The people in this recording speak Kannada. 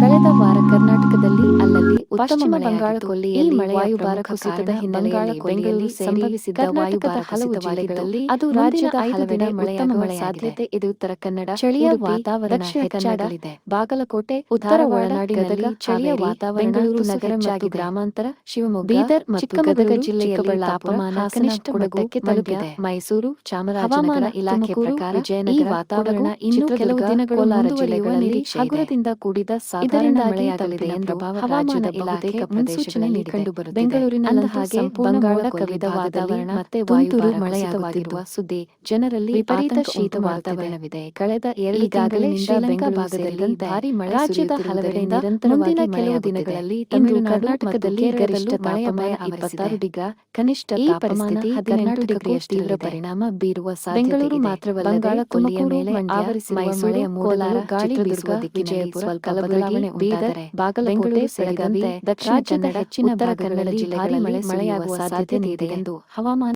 ಕಳೆದ ವಾರ ಕರ್ನಾಟಕದಲ್ಲಿ ಅಲ್ಲಲ್ಲಿ ಪಶ್ಚಿಮ. ಬಂಗಾಳ ಕೊಲ್ಲಿಯಲ್ಲಿ ವಾಯುಭಾರ ಕುಸಿತದ ಹಿನ್ನೆಲೆಯಲ್ಲಿ ಬೆಂಗಳೂರು ಸಂಭವಿಸಿದ್ದ ವಾಯುಭಾರ ಹಲವು ಜಿಲ್ಲೆಗಳಲ್ಲಿ ಅದು ರಾಜ್ಯದ ಐದು ದಿನ ಮಳೆಯಾಗುವ ಸಾಧ್ಯತೆ ಇದೆ ಉತ್ತರ ಕನ್ನಡ ಚಳಿಯ ವಾತಾವರಣ ಹೆಚ್ಚಾಗಲಿದೆ ಬಾಗಲಕೋಟೆ ಉತ್ತರ ಒಳನಾಡಿನಲ್ಲಿ ಗದಗ ಚಳಿಯ ವಾತಾವರಣ ಬೆಂಗಳೂರು ನಗರ ಮತ್ತು ಗ್ರಾಮಾಂತರ ಶಿವಮೊಗ್ಗ ಬೀದರ್ ಮತ್ತು ಗದಗ ಜಿಲ್ಲೆಯಲ್ಲಿ ತಾಪಮಾನ ಕನಿಷ್ಠ ಕೊಡಗಕ್ಕೆ ತಲುಪಿದೆ. ಮೈಸೂರು ಚಾಮರಾಜನಗರ ಇಲಾಖೆ ಪ್ರಕಾರ ಈ ವಿಜಯನಗರ ವಾತಾವರಣ ಇನ್ನು ಕೆಲವು ದಿನಗಳು ಕೋಲಾರ ಜಿಲ್ಲೆಗಳಲ್ಲಿ ಹಗುರದಿಂದ ಕೂಡಿದ ಸಾಧಾರಣ ಮಳೆಯಾಗಲಿದೆ ಎಂದು ಹವಾಮಾನ ಬಹುತೇಕ ಮುನ್ಸೂಚನೆ. ಕಂಡುಬರುತ್ತಿದೆ. ಬೆಂಗಳೂರಿನಲ್ಲಂತೂ ಅಂದಹಾಗೆ ಬಂಗಾಳ ಕವಿದ ವಾತಾವರಣ ಮತ್ತೆ ವಾಯುಭಾರ ಮಳೆಯಾಗುತ್ತಿರುವ ಸುದ್ದಿ ಜನರಲ್ಲಿ ವಿಪರೀತ ಶೀತ ವಾತಾವರಣವಿದೆ. ಕಳೆದ ಈಗಾಗಲೇ ಶ್ರೀಲಂಕಾ ಭಾಗದಲ್ಲಿ ಭಾರಿ ಮಳೆ ರಾಜ್ಯದ ಸುರಿಯುತ್ತಿರುವುದರಿಂದ ನಿರಂತರವಾಗಿ ಮುಂದಿನ ಕೆಲವು ದಿನಗಳಲ್ಲಿ ಇಂದು ಕರ್ನಾಟಕದಲ್ಲಿ ಗರಿಷ್ಠ ತಾಪಮಾನ ಇಪ್ಪತ್ತಾರು ಡಿಗ್ರಿ ಕನಿಷ್ಠ ಈ ಪರಿಸ್ಥಿತಿ ಹದಿನೆಂಟು ಡಿಗ್ರಿಯಷ್ಟು ತೀವ್ರ ಪರಿಣಾಮ ಬೀರುವ ಸಾಧ್ಯತೆ. ಮಾತ್ರವಲ್ಲದೆ ಬಂಗಾಳ ಕೊಲ್ಲಿಯ ಮೇಲೆ ಆವರಿಸಿರುವ ಮಳೆಯ ಮೂಡಲು ಗಾಳಿ ಬೀಸುವ ವಿಜಯಪುರ, ಕಲಬುರಗಿ, ಬೀದರ್, ಬಾಗಲಕೋಟೆ ಸೇರಿದಂತೆ ದಕ್ಷಿಣ ಕನ್ನಡ ಹೆಚ್ಚಿನ ಉತ್ತರ ಭಾಗಗಳಲ್ಲಿ ಕನ್ನಡ ಭಾರಿ ಜಿಲ್ಲೆಗಳಲ್ಲಿ ಮಳೆ ಮಳೆಯಾಗುವ ಸಾಧ್ಯತೆ ಇದೆ ಎಂದು ಹವಾಮಾನ